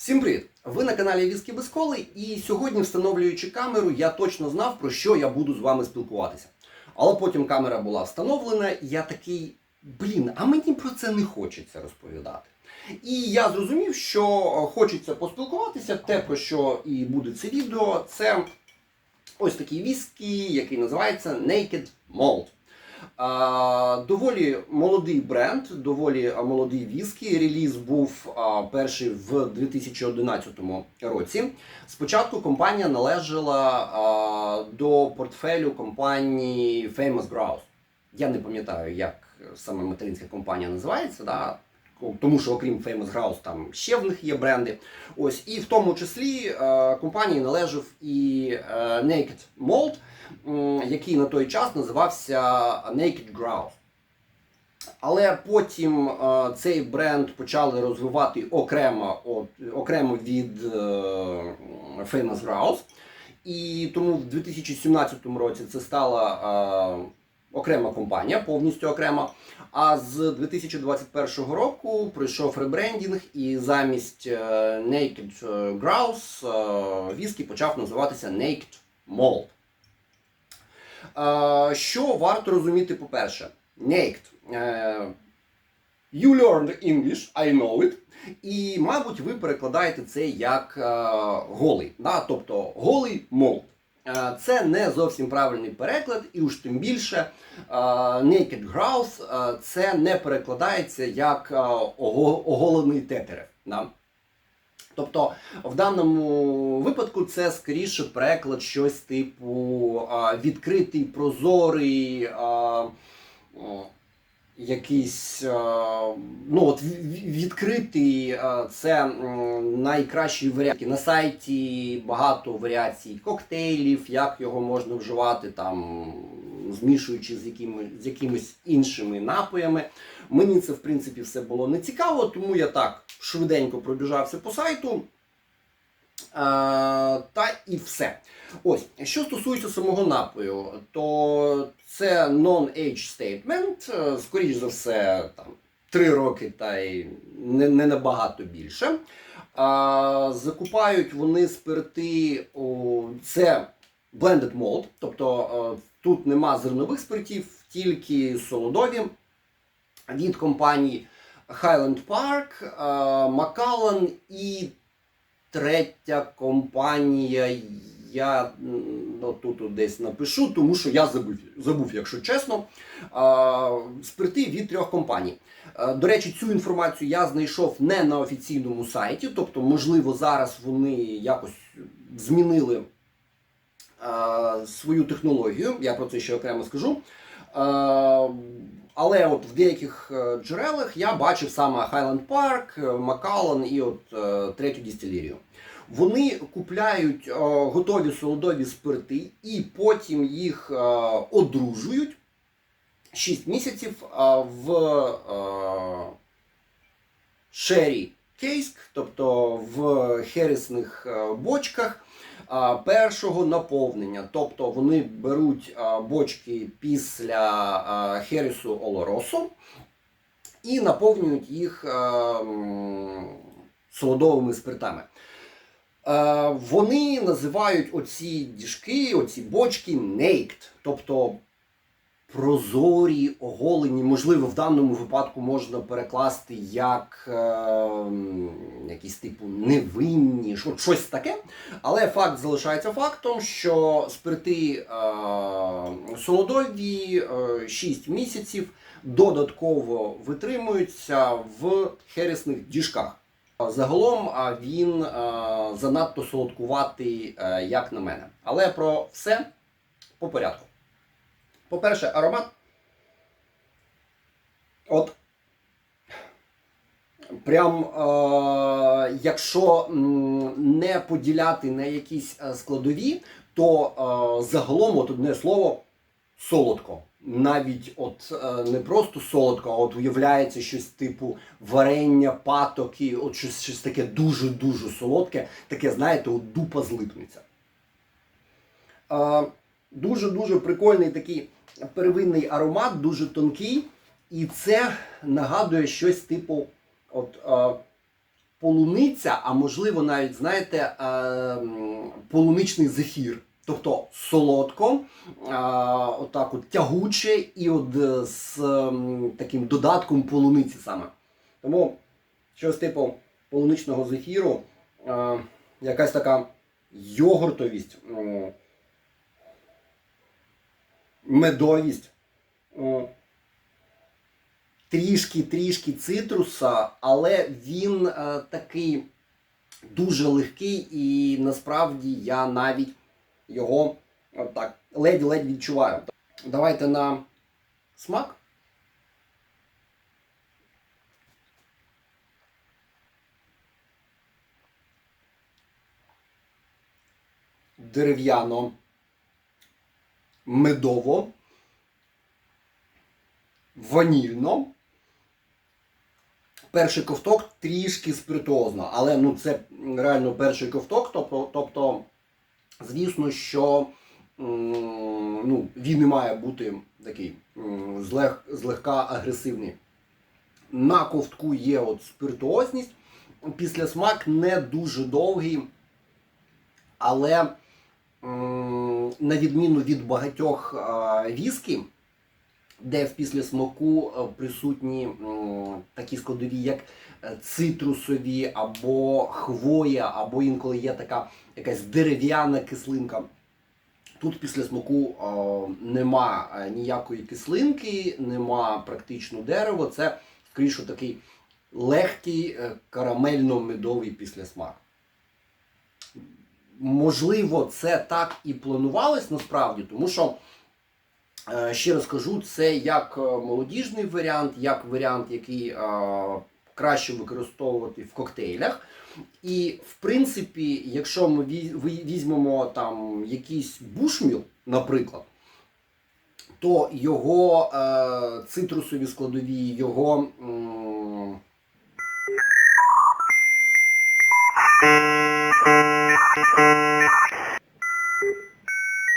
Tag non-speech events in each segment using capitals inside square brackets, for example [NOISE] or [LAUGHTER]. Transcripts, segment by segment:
Всім привіт! Ви на каналі Віскі без коли, і сьогодні, встановлюючи камеру, я точно знав, про що я буду з вами спілкуватися. Але потім камера була встановлена, і я такий, блін, а мені про це не хочеться розповідати. І я зрозумів, що е, хочеться поспілкуватися. Те, про що і буде це відео, це ось такий віскі, який називається Naked Malt. Доволі молодий бренд, доволі молодий віскі. Реліз був перший в 2011 році. Спочатку компанія належала до портфелю компанії Famous Grouse. Я не пам'ятаю, як саме материнська компанія називається. Да? Тому що окрім Famous Grouse там ще в них є бренди. Ось і в тому числі е, компанії належав і е, Naked м, який на той час називався Naked Grouse. Але потім е, цей бренд почали розвивати окремо, от, окремо від е, Famous Grouse. І тому в 2017 році це стала е, окрема компанія, повністю окрема. А з 2021 року пройшов ребрендінг, і замість Naked Grouse віскі почав називатися Naked Malt. Що варто розуміти, по-перше, Naked. е, You learned English, I know it. І, мабуть, ви перекладаєте це як е, голий, да? тобто голий молд. Е, Це не зовсім правильний переклад, і уж тим більше Naked Grouse це не перекладається як оголений тетерев. Да? Тобто, в даному випадку це скоріше переклад щось типу відкритий, прозорий. Якийсь ну от відкритий це найкращий варіант. На сайті багато варіацій коктейлів, як його можна вживати, там змішуючи з якими з якимись іншими напоями. Мені це в принципі все було не цікаво, тому я так швиденько пробіжався по сайту. Е, та і все. Ось, що стосується самого напою, то це non-age statement, е, скоріш за все, там, 3 роки та й не, не набагато більше. А, закупають вони спирти, о, це blended malt, тобто е, тут нема зернових спиртів, тільки солодові від компаній Park, е, Macallan і третя компанія. Я ну, тут десь напишу, тому що я забув, забув якщо чесно. А, спирти від трьох компаній. Е, До речі, цю інформацію я знайшов не на офіційному сайті, тобто, можливо, зараз вони якось змінили е, свою технологію. Я про це ще окремо скажу. Е, але от в деяких е, джерелах я бачив саме Park, е, Macallan і от е, третю дистилерію. Вони купляють е, готові солодові спирти і потім їх одружують 6 місяців в шері кейск, тобто в хересних бочках першого наповнення. Тобто вони беруть бочки після Херісу Олоросо і наповнюють їх солодовими спиртами. Вони називають оці діжки, оці бочки naked, тобто прозорі, оголені. Можливо, в даному випадку можна перекласти як е, якісь типу невинні, що- щось таке. Але факт залишається фактом, що спирти е, солодові е, 6 місяців додатково витримуються в хересних діжках. Загалом він а, занадто солодкуватий, е, як на мене. Але про все по порядку. По-перше, аромат. От. Прям, е, якщо не поділяти на якісь е, складові, то е, загалом от одне слово солодко. Навіть от е, не просто солодко, а от уявляється щось типу варення, патоки, от щось, щось таке дуже-дуже солодке, таке, знаєте, от дупа злипнеться. Е, дуже-дуже прикольний такий первинний аромат, дуже тонкий. І це нагадує щось типу от, е, полуниця, а можливо, навіть знаєте, е, полуничний зефір. Тобто солодко, а, отак от тягуче і от е, з таким додатком полуниці саме. Тому щось типу полуничного зефіру, е, якась така йогуртовість, медовість, е, трішки-трішки цитруса, але він е, такий дуже легкий, і насправді я навіть його так ледь-ледь відчуваю. Давайте на смак. Дерев'яно, медово, ванільно. Перший ковток трішки спиртуозно, але ну це реально перший ковток, тобто, тобто звісно, що ну, він не має бути такий злег, злегка агресивний. На ковтку є от спиртуозність, після смак не дуже довгий, але на відміну від багатьох віскі, де в післясмаку е, присутні такі складові, як е, цитрусові або хвоя, або інколи є така якась дерев'яна кислинка. Тут після смаку е, нема ніякої кислинки, нема практично дерева. Це скоріше такий легкий карамельно-медовий післясмак. Можливо, це так і планувалось насправді, тому що, е, ще раз кажу, це як е, молодіжний варіант, як варіант, який е, краще використовувати в коктейлях. І в принципі, якщо ми візьмемо там якийсь бушміл, наприклад, то його е, цитрусові складові, його. м,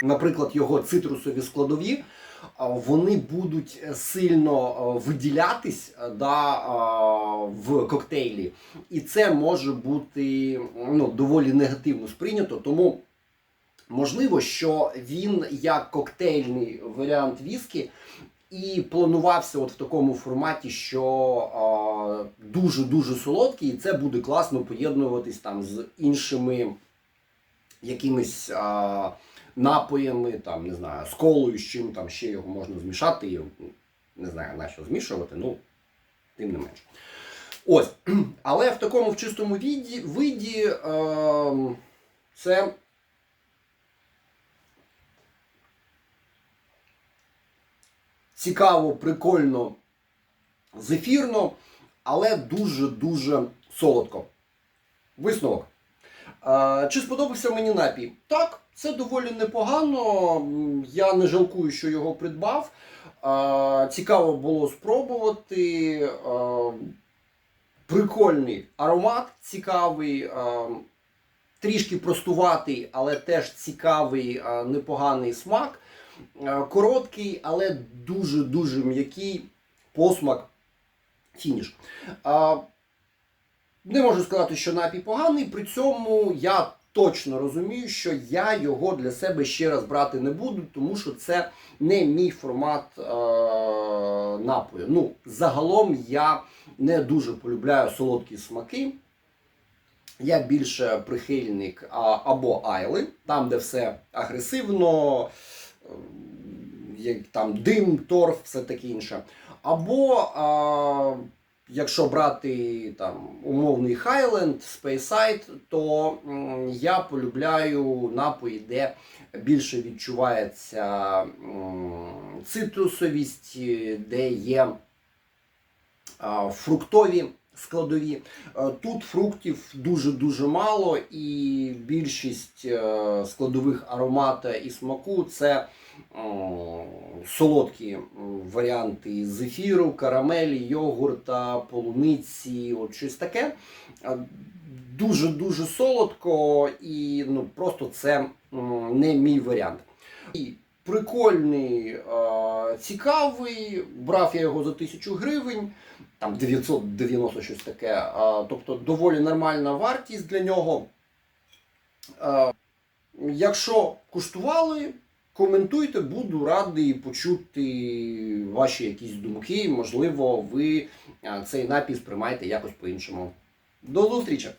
Наприклад, його цитрусові складові, вони будуть е, сильно е, виділятись е, да, в коктейлі. І це може бути ну, доволі негативно сприйнято. Тому можливо, що він як коктейльний варіант віскі і планувався от в такому форматі, що дуже-дуже солодкий, і це буде класно поєднуватись там з іншими якимись. А, напоями, там, не знаю, з колою, з чим там ще його можна змішати. І, не знаю, на що змішувати, ну, тим не менше. Ось. [CLEARS THROAT] Але в такому в чистому віді, виді е, це. Цікаво, прикольно, зефірно, але дуже-дуже солодко. Висновок. Чи сподобався мені напій? Так, це доволі непогано. Я не жалкую, що його придбав. Цікаво було спробувати. Прикольний аромат, цікавий, трішки простуватий, але теж цікавий, непоганий смак. Короткий, але дуже-дуже м'який посмак. Фініш. Е, не можу сказати, що напій поганий, при цьому я точно розумію, що я його для себе ще раз брати не буду, тому що це не мій формат е- напою. Ну, загалом я не дуже полюбляю солодкі смаки. Я більше прихильник а, або айли, там, де все агресивно, е, як там дим, торф, все таке інше. Або а, якщо брати там умовний Highland, Speyside, то я полюбляю напої, де більше відчувається цитрусовість, де є фруктові складові. Е, Тут фруктів дуже-дуже мало, і більшість е, складових аромата і смаку це солодкі варіанти зефіру, карамелі, йогурта, полуниці, от щось таке. Дуже-дуже солодко і ну, просто це не мій варіант. І прикольний, цікавий. Брав я його за тисячу гривень. там 990 щось таке. Тобто доволі нормальна вартість для нього. Якщо куштували, коментуйте, буду радий почути ваші якісь думки. Можливо, ви цей напій сприймаєте якось по-іншому. До зустрічі!